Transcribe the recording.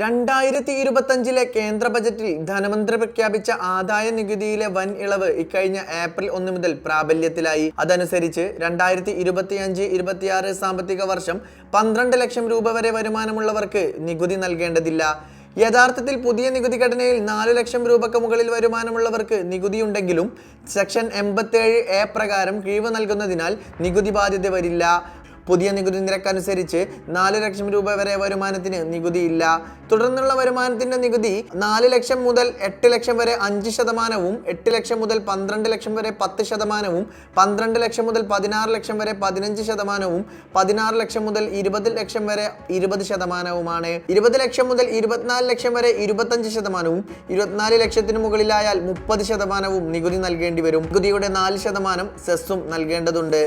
രണ്ടായിരത്തി ഇരുപത്തഞ്ചിലെ കേന്ദ്ര ബജറ്റിൽ ധനമന്ത്രി പ്രഖ്യാപിച്ച ആദായ നികുതിയിലെ വൻ ഇളവ് ഇക്കഴിഞ്ഞ ഏപ്രിൽ ഒന്ന് മുതൽ പ്രാബല്യത്തിലായി. അതനുസരിച്ച് രണ്ടായിരത്തി ഇരുപത്തിയഞ്ച് ഇരുപത്തിയാറ് സാമ്പത്തിക വർഷം പന്ത്രണ്ട് ലക്ഷം രൂപ വരെ വരുമാനമുള്ളവർക്ക് നികുതി നൽകേണ്ടതില്ല. യഥാർത്ഥത്തിൽ പുതിയ നികുതി ഘടനയിൽ നാല് ലക്ഷം രൂപക്ക് മുകളിൽ വരുമാനമുള്ളവർക്ക് നികുതിയുണ്ടെങ്കിലും സെക്ഷൻ എൺപത്തേഴ് എ പ്രകാരം കിഴിവ് നൽകുന്നതിനാൽ നികുതി ബാധ്യത വരില്ല. പുതിയ നികുതി നിരക്ക് അനുസരിച്ച് നാല് ലക്ഷം രൂപ വരെ വരുമാനത്തിന് നികുതിയില്ല. തുടർന്നുള്ള വരുമാനത്തിന്റെ നികുതി നാല് ലക്ഷം മുതൽ എട്ട് ലക്ഷം വരെ അഞ്ച് ശതമാനവും എട്ട് ലക്ഷം മുതൽ പന്ത്രണ്ട് ലക്ഷം വരെ പത്ത് ശതമാനവും പന്ത്രണ്ട് ലക്ഷം മുതൽ പതിനാറ് ലക്ഷം വരെ പതിനഞ്ച് ശതമാനവും പതിനാറ് ലക്ഷം മുതൽ ഇരുപത് ലക്ഷം വരെ ഇരുപത് ശതമാനവുമാണ്. ഇരുപത് ലക്ഷം മുതൽ ഇരുപത്തിനാല് ലക്ഷം വരെ ഇരുപത്തഞ്ച് ശതമാനവും ഇരുപത്തിനാല് ലക്ഷത്തിന് മുകളിലായാൽ മുപ്പത് ശതമാനവും നികുതി നൽകേണ്ടി വരും. നികുതിയുടെ നാല് ശതമാനം സെസ്സും നൽകേണ്ടതുണ്ട്.